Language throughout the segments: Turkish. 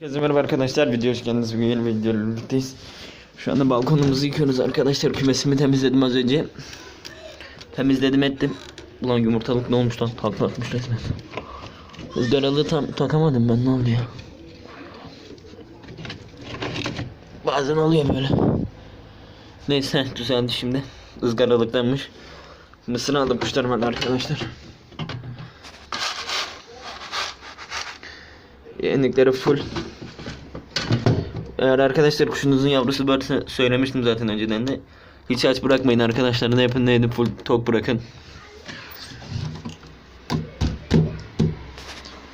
Herkese merhaba arkadaşlar. Video hoş geldiniz. Bugün yeni videoyla birlikteyiz. Şu anda balkonumuzu yıkıyoruz arkadaşlar. Kümesimi temizledim az önce. Temizledim ettim. Ulan yumurtalık ne olmuş lan? Takla atmış resmen. Izgaralığı tam takamadım ben ne oldu ya? Bazen oluyor böyle. Neyse düzeldi şimdi. Izgaralıklanmış. Mısır aldım kuşlarıma arkadaşlar. Yenilikleri full. Eğer arkadaşlar kuşunuzun yavrusu varsa söylemiştim zaten önceden de. Hiç aç bırakmayın arkadaşlar. Ne yapın ne edin full tok bırakın.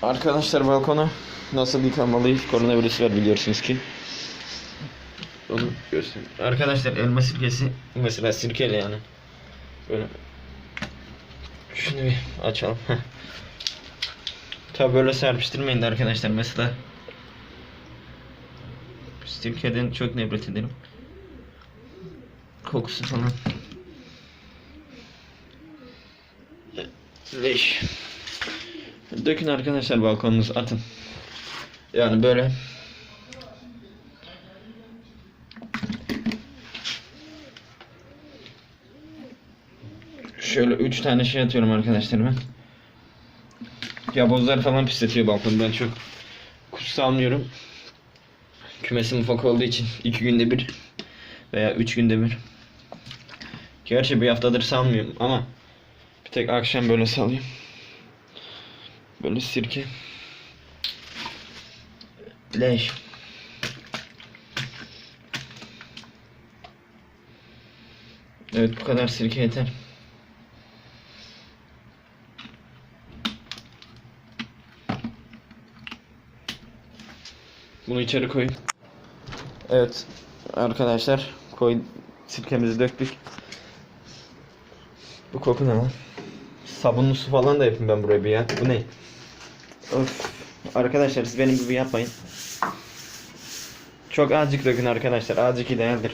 Arkadaşlar balkona nasıl yıkanmalıyız? Koronavirüs var biliyorsunuz ki. Onu göstereyim. Arkadaşlar elma sirkesi mesela sirkeyle yani. Böyle şunu bir açalım. Tabi böyle serpiştirmeyin de arkadaşlar mesela Sirkeden çok nefret ederim. Kokusu falan. Leş Dökün arkadaşlar balkonunuz atın. Yani böyle. Şöyle 3 tane şey atıyorum arkadaşlar ben Yabozlar falan pisletiyor balkonu. Ben çok kuş salmıyorum. Kümesim ufak olduğu için iki günde bir veya üç günde bir. Gerçi bir haftadır salmıyorum ama bir tek akşam böyle salayım. Böyle sirke. Leş. Evet bu kadar sirke yeter. Bunu içeri koyun. Evet arkadaşlar koy sirkemizi döktük. Bu koku ne lan? Sabunlu su falan da yapayım ben buraya bir ya. Bu ne? Of. Arkadaşlar siz benim gibi yapmayın. Çok azıcık dökün arkadaşlar. Azıcık idealdir.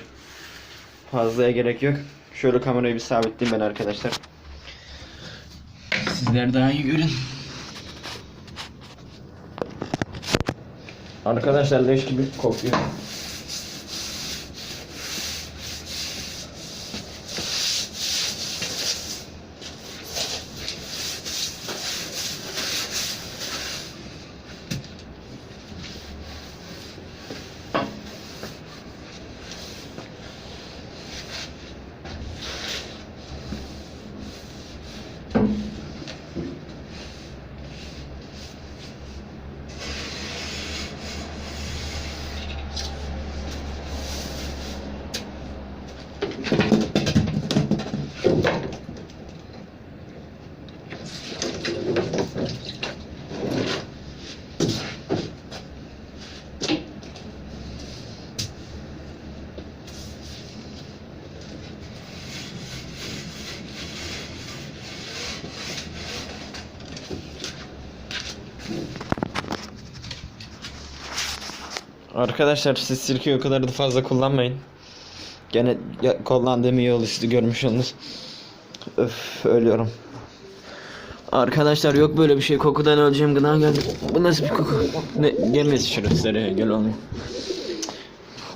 Fazlaya gerek yok. Şöyle kamerayı bir sabitleyeyim ben arkadaşlar. Sizler daha iyi görün. Arkadaşlar leş gibi kokuyor. Arkadaşlar siz sirkeyi o kadar da fazla kullanmayın. Gene kullandığım iyi oldu siz de görmüş oldunuz. Öf ölüyorum. Arkadaşlar yok böyle bir şey kokudan öleceğim gına geldi. Bu nasıl bir koku? Ne gelmez şurası gel olmuyor.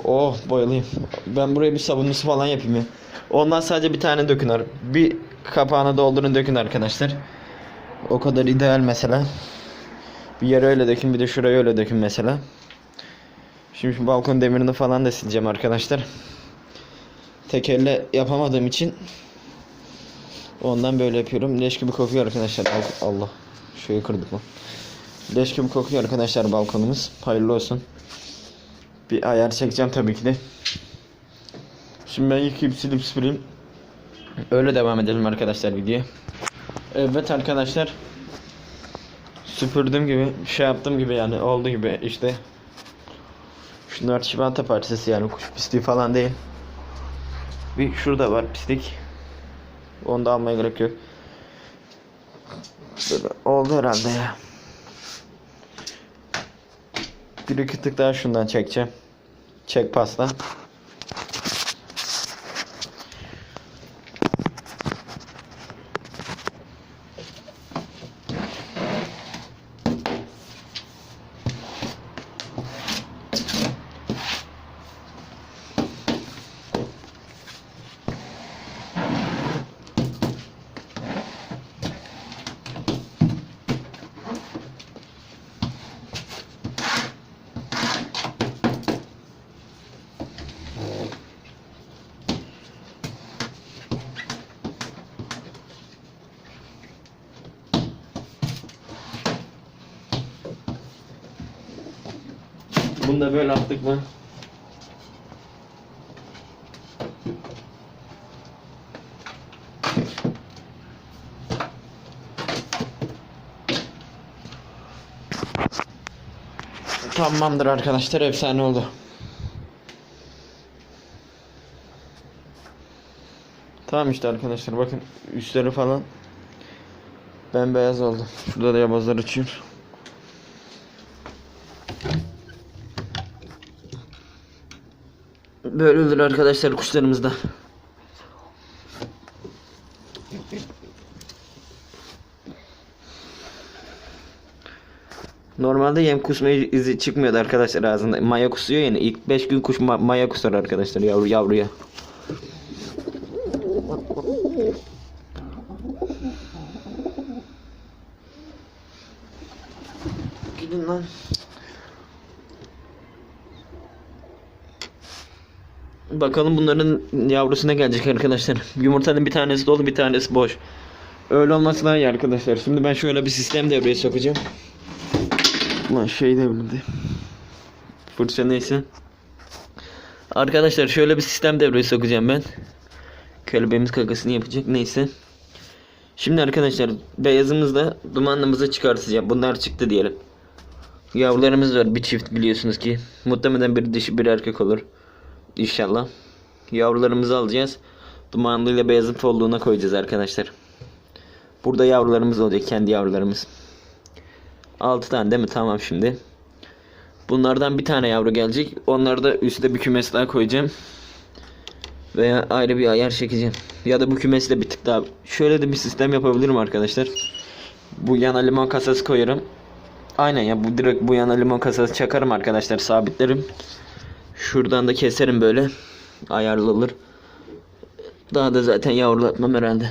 Oh bayılayım. Ben buraya bir sabunlu su falan yapayım ya. Ondan sadece bir tane dökün Bir kapağını doldurun dökün arkadaşlar. O kadar ideal mesela. Bir yere öyle dökün bir de şuraya öyle dökün mesela. Şimdi balkon demirini falan da sileceğim arkadaşlar. Tek elle yapamadığım için ondan böyle yapıyorum. Leş gibi kokuyor arkadaşlar. Al- Allah. Şurayı kırdık lan. Leş gibi kokuyor arkadaşlar balkonumuz. Hayırlı olsun. Bir ayar çekeceğim tabii ki de. Şimdi ben yıkayıp silip süpüreyim. Öyle devam edelim arkadaşlar videoya. Evet arkadaşlar. Süpürdüğüm gibi, şey yaptığım gibi yani olduğu gibi işte Şunlar çimento parçası yani kuş pisliği falan değil. Bir şurada var pislik. Onu da almaya gerek yok. Böyle oldu herhalde ya. Bir iki tık daha şundan çekeceğim. Çek pasta. Bunu da böyle attık mı? Tamamdır arkadaşlar efsane oldu. Tamam işte arkadaşlar bakın üstleri falan bembeyaz oldu. Şurada da yabazlar uçuyor. Böyledir arkadaşlar kuşlarımız da. Normalde yem kusma izi çıkmıyordu arkadaşlar ağzında. Maya kusuyor yani. İlk 5 gün kuş ma- maya kusar arkadaşlar yavru yavruya. Gidin lan. Bakalım bunların yavrusu ne gelecek arkadaşlar. Yumurtanın bir tanesi dolu bir tanesi boş. Öyle olması daha iyi arkadaşlar. Şimdi ben şöyle bir sistem devreye sokacağım. Ulan şey devrildi. Fırça neyse. Arkadaşlar şöyle bir sistem devreye sokacağım ben. Kelebeğimiz kakasını yapacak neyse. Şimdi arkadaşlar beyazımızla dumanlımızı çıkartacağım. Bunlar çıktı diyelim. Yavrularımız var bir çift biliyorsunuz ki. Muhtemelen bir dişi bir erkek olur. İnşallah. Yavrularımızı alacağız. Dumanlı ile beyazın folluğuna koyacağız arkadaşlar. Burada yavrularımız olacak. Kendi yavrularımız. 6 tane değil mi? Tamam şimdi. Bunlardan bir tane yavru gelecek. Onları da üstte bir kümes daha koyacağım. Veya ayrı bir ayar çekeceğim. Ya da bu kümesle bir tık daha. Şöyle de bir sistem yapabilirim arkadaşlar. Bu yana limon kasası koyarım. Aynen ya bu direkt bu yana limon kasası çakarım arkadaşlar sabitlerim. Şuradan da keserim böyle. Ayarlı olur. Daha da zaten yavrulatmam herhalde.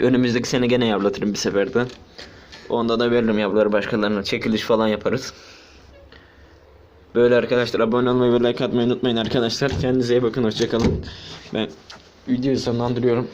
Önümüzdeki sene gene yavrulatırım bir seferde. Onda da veririm yavruları başkalarına. Çekiliş falan yaparız. Böyle arkadaşlar abone olmayı ve like atmayı unutmayın arkadaşlar. Kendinize iyi bakın. Hoşçakalın. Ben videoyu sonlandırıyorum.